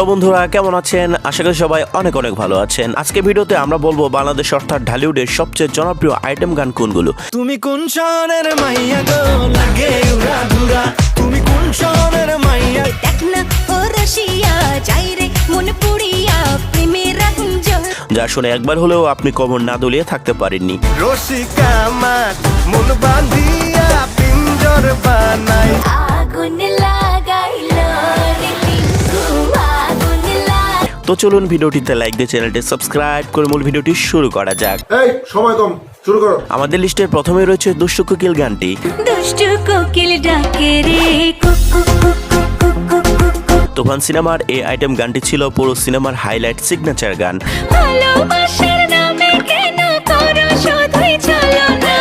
Hello বন্ধুরা কেমন আছেন? আশা করি সবাই অনেক অনেক ভালো আছেন। আজকে ভিডিওতে আমরা বলব বাংলাদেশ অর্থাৎ ঢালিউডের সবচেয়ে জনপ্রিয় আইটেম গান কোনগুলো তুমি কোন শহরের মাইয়া গো? লাগে উড়া ধুরা। তুমি কোন শহরের মাইয়া? দেখ না ও রসিয়া যাই রে মন পুড়িয়া প্রেমের আগুন যা শুনে একবার হলেও আপনি কবর না দলিয়ে থাকতে পারেননি। রসিকা আমার মন বাঁধিয়া পিঞ্জর বানাই আগুন তো চলুন ভিডিওটিতে লাইক দিয়ে চ্যানেলটি সাবস্ক্রাইব করে মূল ভিডিওটি শুরু করা যাক। এই সময় কম শুরু করো। আমাদের লিস্টের প্রথমে রয়েছে দুষ্টু কোকিল গানটি। দুষ্টু কোকিল ডাকে রে কুকু কুকু কুকু কুকু তুফান সিনেমার এই আইটেম গানটি ছিল পুরো সিনেমার হাইলাইট সিগনেচার গান। ভালোবাসার নামে কেন করো শুধুই চলো না?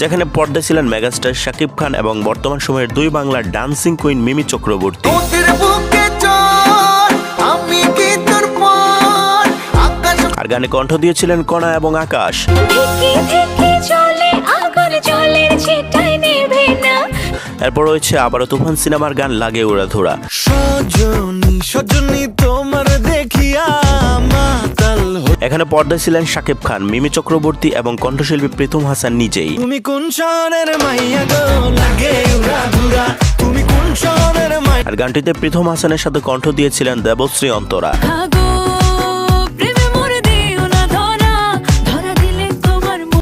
যেখানে পর্দায় ছিলেন মেগাস্টার শাকিব খান এবং বর্তমান সময়ের দুই বাংলার ডান্সিং কুইন মিমি চক্রবর্তী। গানে কণ্ঠ দিয়েছিলেন কণা এবং আকাশ। এরপর রয়েছে আবারও তুফান সিনেমার গান লাগে উড়া ধরা। সজনী সজনী তোমার দেখিয়া মাতাল এখানে পর্দায় ছিলেন শাকিব খান মিমি চক্রবর্তী এবং কণ্ঠশিল্পী প্রীতম হাসান নিজেই। তুমি কোন শহরের মাইয়া গো? লাগে উড়া ধুরা। তুমি কোন শহরের মাইয়া আর গানটিতে প্রীতম হাসানের সাথে কণ্ঠ দিয়েছিলেন দেবশ্রী অন্তরা।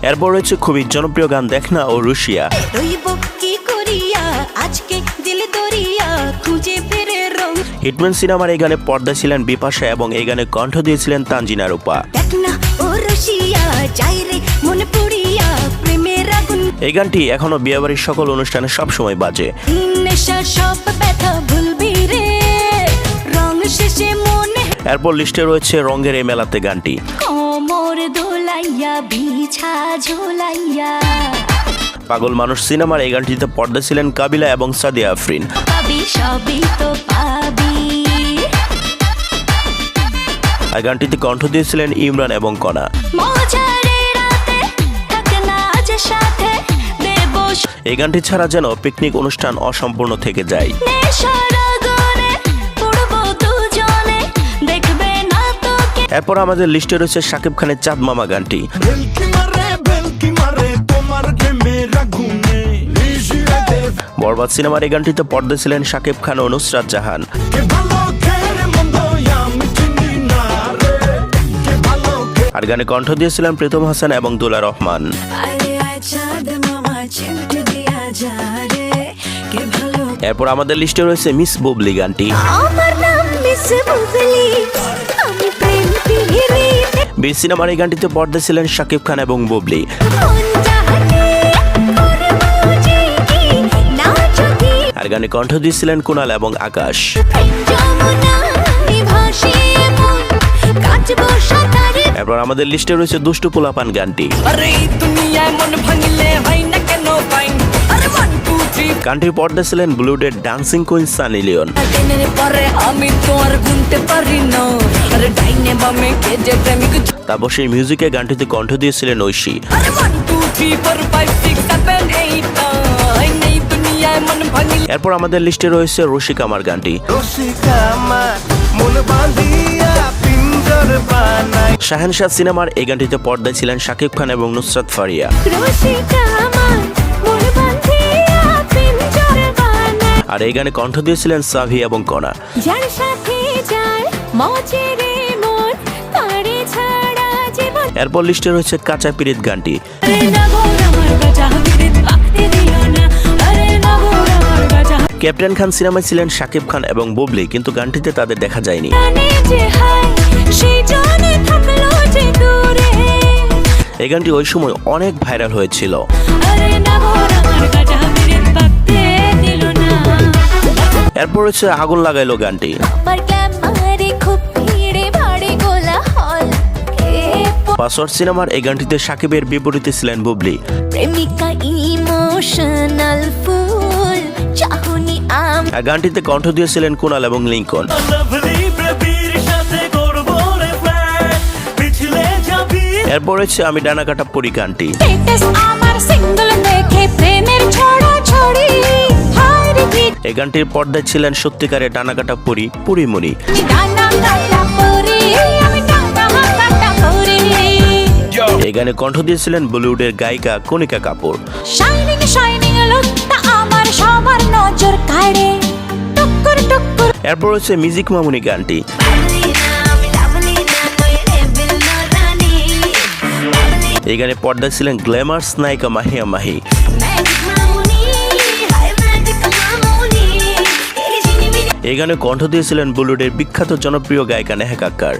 এরপর রয়েছে খুবই জনপ্রিয় গান দেখনা ও রুশিয়া। হিটম্যান সিনেমার এই গানে পর্দায় ছিলেন বিপাশা এবং এই গানে কণ্ঠ দিয়েছিলেন তানজিনা রূপা। এই গানটি এখনও বিয়েবাড়ির সকল অনুষ্ঠানে সবসময় বাজে। মনে এরপর লিস্টে রয়েছে রঙের এই মেলাতে গানটি। কোমর দোলাইয়া বিছা ঝোলাইয়া। পাগল মানুষ সিনেমার এই গানটিতে পর্দা ছিলেন কাবিলা এবং সাদিয়া আফরিন। পাবি সবই তো পাবি। আর গানটিতে কণ্ঠ দিয়েছিলেন ইমরান এবং কণা মজারে রাতে থাকে না আজ সাথে দেব এই গানটি ছাড়া যেন পিকনিক অনুষ্ঠান অসম্পূর্ণ থেকে যায়। এরপর আমাদের লিস্টে রয়েছে শাকিব খানের চাঁদ মামা গানটি। বরবাদ সিনেমার এই গানটিতে পর্দায় ছিলেন শাকিব খান ও নুসরাত জাহান। কে ভালো খেরে মন্দ আমি চিনি না রে। কে ভালো কে আর গানে কণ্ঠ দিয়েছিলেন প্রীতম হাসান এবং দুলা রহমান। এরপর আমাদের লিস্টে রয়েছে মিস বুবলি গানটি। আমার নাম মিস বুবলি। বীর সিনেমার এই গানটিতে পর্দা ছিলেন শাকিব খান এবং বুবলি। আর গানে কণ্ঠ দিয়েছিলেন কুণাল এবং আকাশ। এরপর আমাদের লিস্টে রয়েছে দুষ্টু পোলাপান গানটি। আরে দুনিয়ায় মন ভাঙিলে হয় না কেন গানটির পর্দায় ছিলেন ব্লুডের ডান্সিং কুইন সানি লিওন। আমি তো আর গুনতে পারি না আরে ডাইনে বামে কে যে প্রেমিক তারপর সেই মিউজিকে গানটিতে কণ্ঠ দিয়েছিলেন ঐশী। এরপর আমাদের লিস্টে রয়েছে রশিক আমার গানটি। মন শাহেনশাহ সিনেমার এই গানটিতে পর্দায় ছিলেন শাকিব খান এবং নুসরাত ফারিয়া। আর এই গানে কণ্ঠ দিয়েছিলেন সাভি এবং কণা। যার সাথে যার মজেরে মন তারে ছাড়া জীবন এরপর লিস্টে রয়েছে কাঁচা পিরিত গানটি। ক্যাপ্টেন খান সিনেমায় ছিলেন শাকিব খান এবং বুবলি কিন্তু গানটিতে তাদের দেখা যায়নি। এই গানটি ওই সময় অনেক ভাইরাল হয়েছিল। এরপর রয়েছে আগুন লাগাইলো গানটি। পাসওয়ার্ড সিনেমার এই গানটিতে সাকিবের বিপরীতে ছিলেন বুবলি। প্রেমিকা ইমোশনাল ফুল চাহনি আম গানটিতে কণ্ঠ দিয়েছিলেন কুণাল এবং লিঙ্কন। এরপর রয়েছে আমি ডানা কাটা পরি গানটি। আমার সিঙ্গল দেখে প্রেমের ছড়া এই গানটির পর্দায় ছিলেন সত্যিকারের ডানা কাটা পরি পুরিমণি। এই গানে কণ্ঠ দিয়েছিলেন বলিউডের গায়িকা কণিকা কাপুর। এরপর হচ্ছে মিউজিক মামুনি গানটি। এই গানে পর্দায় ছিলেন গ্ল্যামার্স নায়িকা মাহিয়া মাহি। এই গানে কণ্ঠ দিয়েছিলেন বলিউডের বিখ্যাত জনপ্রিয় গায়িকা নেহা কাক্কার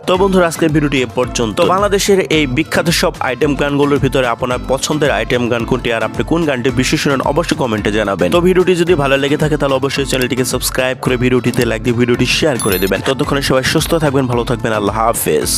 তো বন্ধুরা, আজকের ভিডিওটি এ পর্যন্ত। বাংলাদেশের এই বিখ্যাত সব আইটেম গানগুলোর ভিতরে আপনার পছন্দের আইটেম গান কোনটি আর আপনি কোন গানটি বেশি শুনেন অবশ্যই কমেন্টে জানাবেন। তো ভিডিওটি যদি ভালো লেগে থাকে, তাহলে অবশ্যই চ্যানেলটিকে সাবস্ক্রাইব করে ভিডিওটিতে লাইক দিয়ে ভিডিওটি শেয়ার করে দেবেন। ততক্ষণে সবাই সুস্থ থাকবেন, ভালো থাকবেন, আল্লাহ হাফেজ।